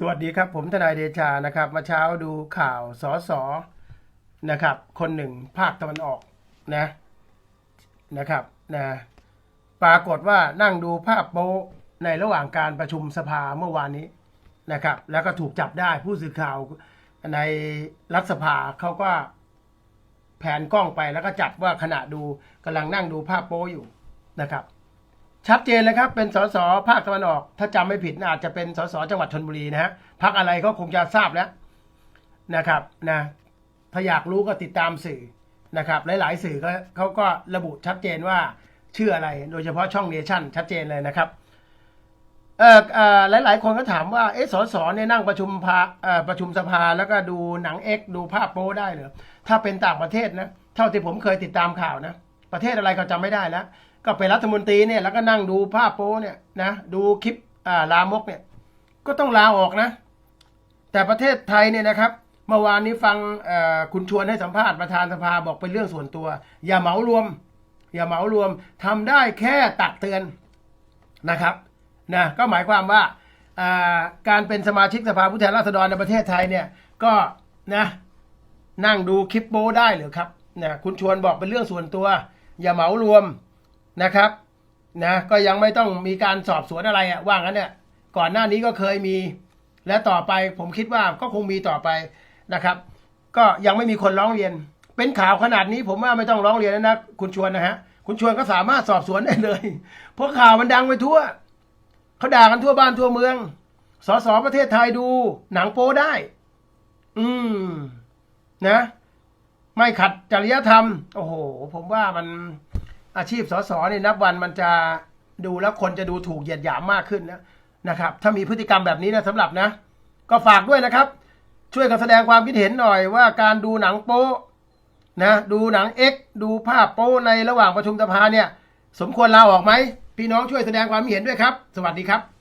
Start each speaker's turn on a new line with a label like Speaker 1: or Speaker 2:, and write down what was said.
Speaker 1: สวัสดีครับผมทนายเดชานะครับมาเช้าดูข่าวสอสอนะครับ คนหนึ่งภาคตะวันออกนะนะครับนะปรากฏว่านั่งดูภาพโปในระหว่างการประชุมสภาเมื่อวานนี้นะครับ แล้วก็ถูกจับได้ผู้สื่อข่าวในรัฐสภาเขาก็แผนกล้องไปแล้วก็จับว่าขณะดูกำลังนั่งดูภาพโป๊อยู่นะครับ ชัดเจนเลยครับ เป็นสสภาคตะวันออก ถ้าจำไม่ผิดน่าอาจจะเป็นสสจังหวัดชนบุรีนะฮะพักอะไรก็คงจะทราบแล้วนะครับนะถ้าอยากรู้ก็ติดตามสื่อนะครับ หลาย ๆ สื่อก็เขาก็ระบุชัดเจนว่าชื่ออะไร โดยเฉพาะช่องเนชั่นชัดเจนเลยนะครับเอ่อเอ่อหลาย ๆ คนก็ถามว่าเอสสเนี่ยนั่งประชุมพาเอ่อประชุมสภาแล้วก็ดูหนังเอ็กดูภาพโป้ได้เหรอถ้าเป็นต่างประเทศนะเท่าที่ผมเคยติดตามข่าวนะประเทศอะไรก็จำไม่ได้แล้ว ก็เป็นรัฐมนตรีเนี่ยแล้วก็นั่งดูภาพโป้เนี่ยนะดูคลิปอ่าลามกเนี่ยก็ต้องลาออกนะ แต่ประเทศไทยเนี่ยนะครับ เมื่อวานนี้ฟังคุณชวนให้สัมภาษณ์ประธานสภาบอกเป็นเรื่องส่วนตัว อย่าเหมารวม อย่าเหมารวมทำได้แค่ตักเตือนนะครับนะก็หมายความว่าอ่าการเป็นสมาชิกสภาผู้แทนราษฎรในประเทศไทยเนี่ยก็นะนั่งดูคลิปโป้ได้หรือครับนะคุณชวนบอกเป็นเรื่องส่วนตัว อย่าเหมารวม นะครับนะก็ยังไม่ต้องมีการสอบสวนอะไรอะว่างั้นเนี่ยก่อนหน้านี้ก็เคยมี และต่อไปผมคิดว่าก็คงมีต่อไปนะครับ ก็ยังไม่มีคนร้องเรียน เป็นข่าวขนาดนี้ผมว่าไม่ต้องร้องเรียนแล้วนะคุณชวนนะฮะคุณชวนก็สามารถสอบสวนได้เลย เพราะข่าวมันดังไปทั่วเขาด่ากันทั่วบ้านทั่วเมืองสสประเทศไทยดู หนังโป๊ได้ อืม นะ ไม่ขัดจริยธรรม โอ้โห ผมว่ามัน อาชีพสสเนี่ยนับวันมันจะดูแล้วคนจะดูถูกเหยียดหยามมากขึ้นนะนะครับ ถ้ามีพฤติกรรมแบบนี้นะสำหรับนะ ก็ฝากด้วยนะครับ ช่วยกันแสดงความคิดเห็นหน่อยว่าการดูหนังโป๊นะดูหนังเอ็กดูภาพโป๊ในระหว่างประชุมสภาเนี่ย สมควรลาออกไหมพี่น้องช่วยแสดงความคิดเห็นด้วยครับ สวัสดีครับ